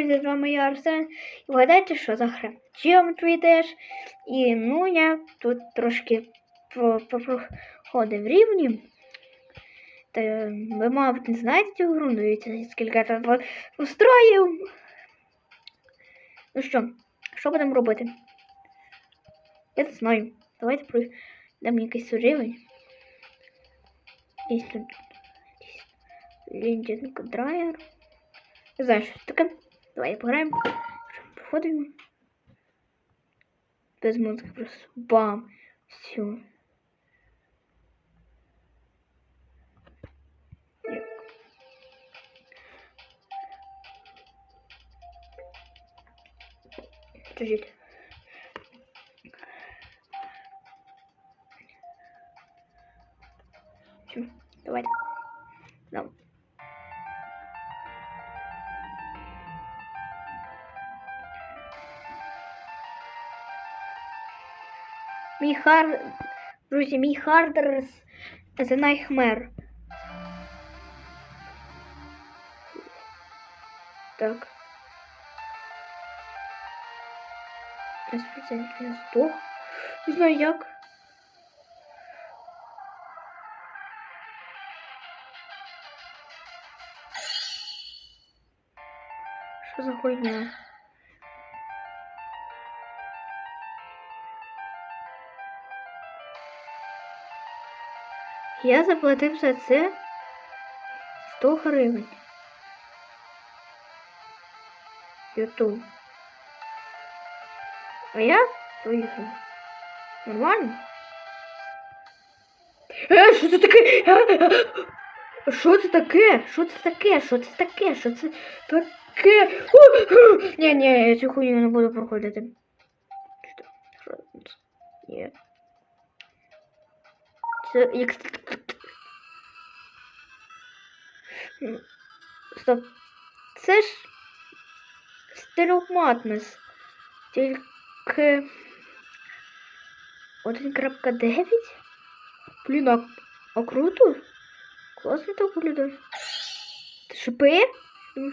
друзі, з вами я Арсен. І вгадайте, що за гра? Geometry Dash. І ну я тут трошки про- про- проходив рівні. Та ви, мабуть, не знаєте цю гру, дивіться, скільки я тут от устроїв. Ну що, що будемо робити? Я не знаю. Давайте пройдемо якийсь рівень. Есть тут лендинг драйер. Не знаю, що це таке. Давай пограємо. Проходимо. Без музики просто бам. Все. Подождите. Хар... Друзі, мій хардер The Nightmare. Так. Розпочати я здох. Не знаю як. Що за хуйня? Я заплатив за це 100 гривень. Ютуб. А я поїхав. Нормально? Е, що це таке? Е, Що це таке? Що це таке? Що це таке? Що це таке? Ні, ні, я цю хуйню не буду проходити. Що? Що? Ні. Це як... Стоп. Це ж стиломатнес. Тільки 1.9? Блін, а, а круто? Класно так виглядає. Це шипи? Що...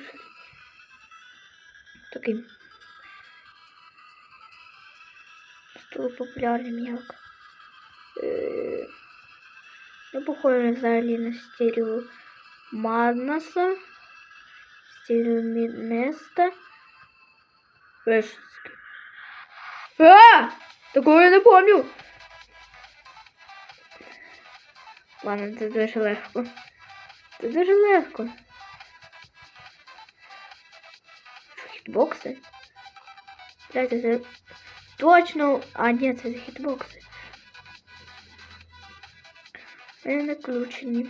Такий. Стало популярним як. Е... Ну, похоже взагалі на стерео Маднаса, стерео Мінеста. Вешенський. А! Такого я не помню. Ладно, це дуже легко. Це дуже легко. Що, хітбокси? Дайте це точно. А, ні, це не хітбокси. Вони не включені.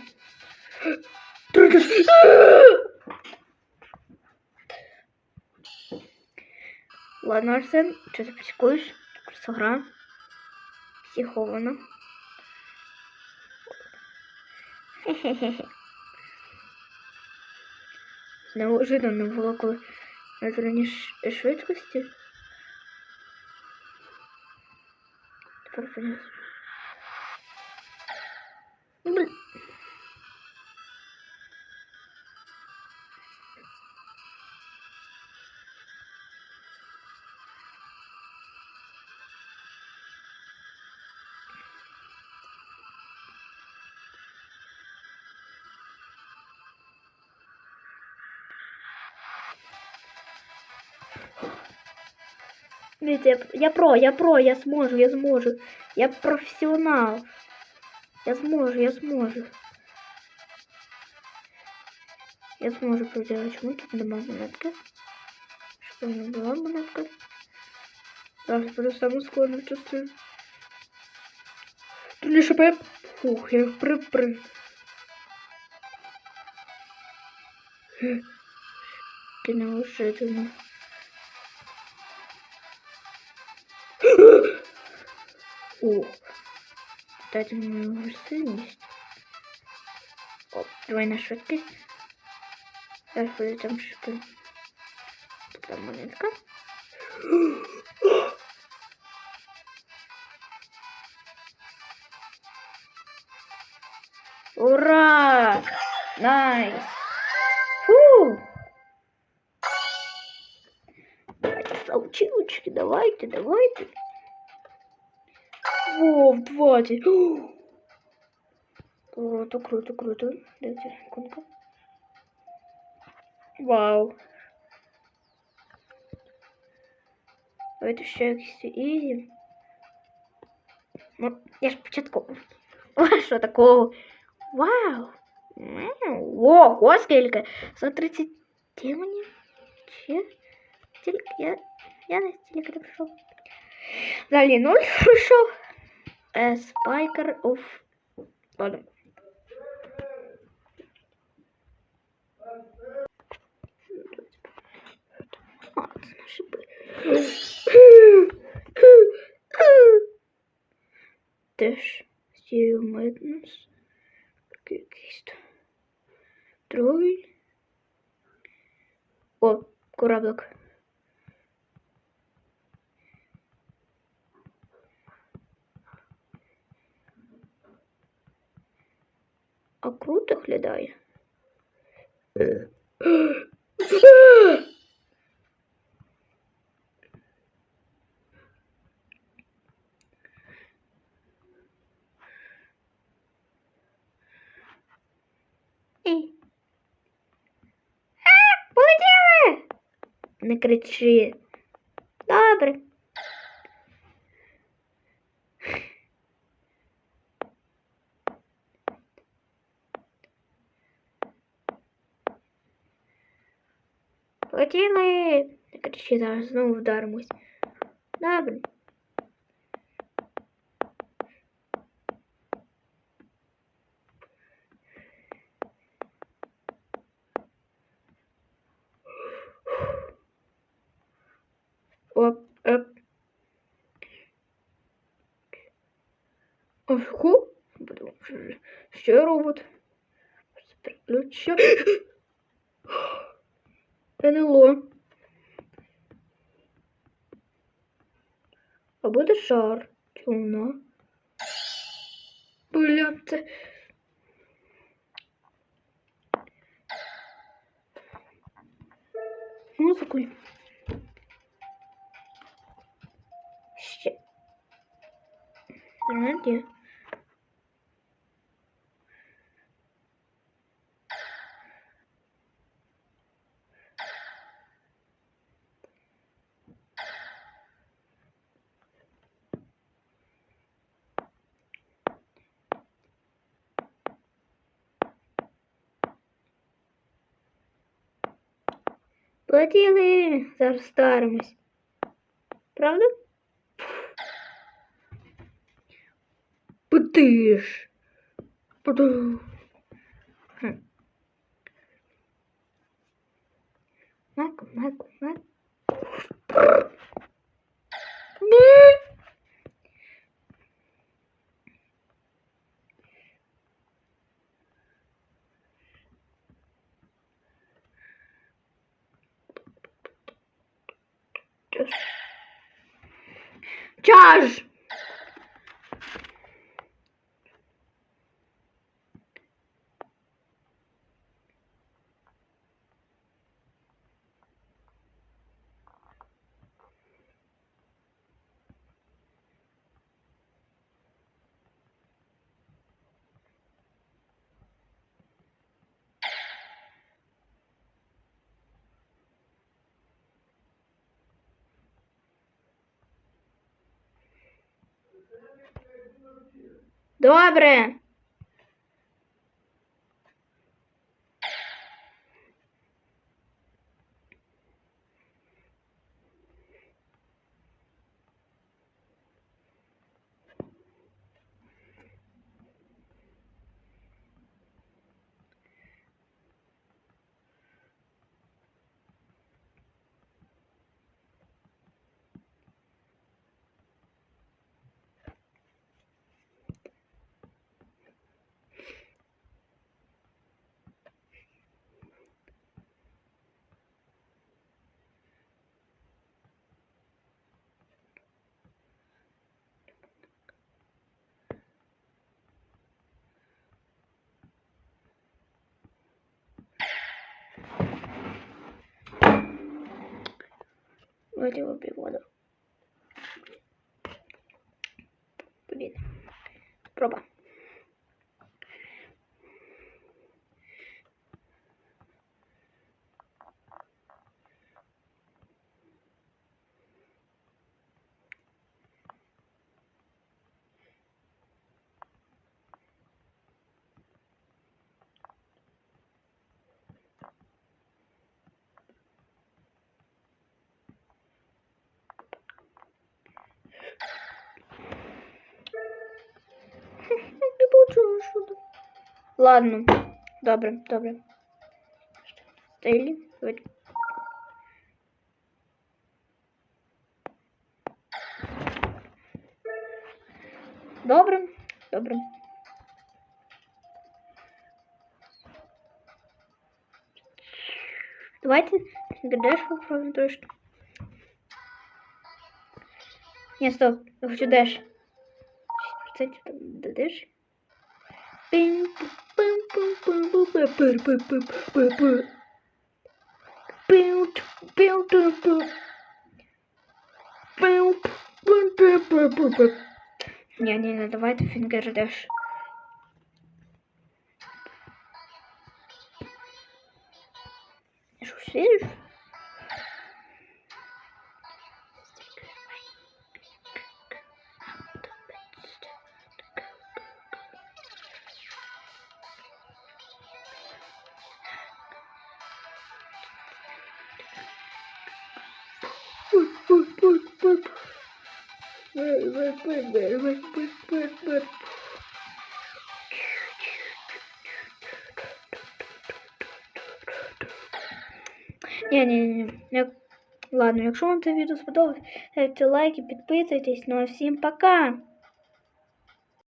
Ладно, Арсен, что ты психуешь? Просто гра. Психована. Хе-хе-хе. Неожиданно було, коли на зеленій швидкості. Тепер понятно. Видите, я, про, я про, я зможу, я зможу. Я професіонал. Я зможу, я зможу. Я зможу поделать. Чому тут нема монетки? Щоб не була монетка. Зараз буду саму складну частину. Тут не шипе. Фух, я їх припри. Ти неожиданно. О, кстати, мою гостинність. О, давай на швидкість. Зараз буде там шипи. Така монетка. Ура! Найс! Фу! А училочки, давайте, давайте. О, в 20. О! Круто, круто, круто. Дайте іконка. Вау. Давайте ще якісь ізі. Ну, я ж початково. О, що такого? Вау! Мяу. Ого, скільки? 130 демонів? Чи? Стільки? Я, я не стільки не прийшов. Далі 0 прийшов. Е, Спайкер оф... Ладно. А, це наші би. Теж Сіріомеднус. Якийсь там. Другий. О, кораблик. А круто глядає. Полетіли! Не кричи. Добре. Не кричи, зараз знову вдаримось. Добре. Оп, оп. Потом ще робот. Переключу. НЛО. А буде шар. Чуна. Бля, це... Музику. Ще. Раді. Платили, зараз старимось. Правда? Подиш. Поду. Хм. Маку, маку, Josh. Бе. 我地听过背过的。Ладно. Добре, добре. Давайте. Добре, добре. Давайте ГДш попробуем трошки. Ні, стоп, я хочу деш. 6% там не, не, не, давай это фингер дашь. Что, следующий? Ні, ні, ні, давайте фінгер деш. Що, віриш? Ні, ні, ні. Як... Ладно, якщо вам це відео сподобалось, ставте лайки, підписуйтесь. Ну а всім пока!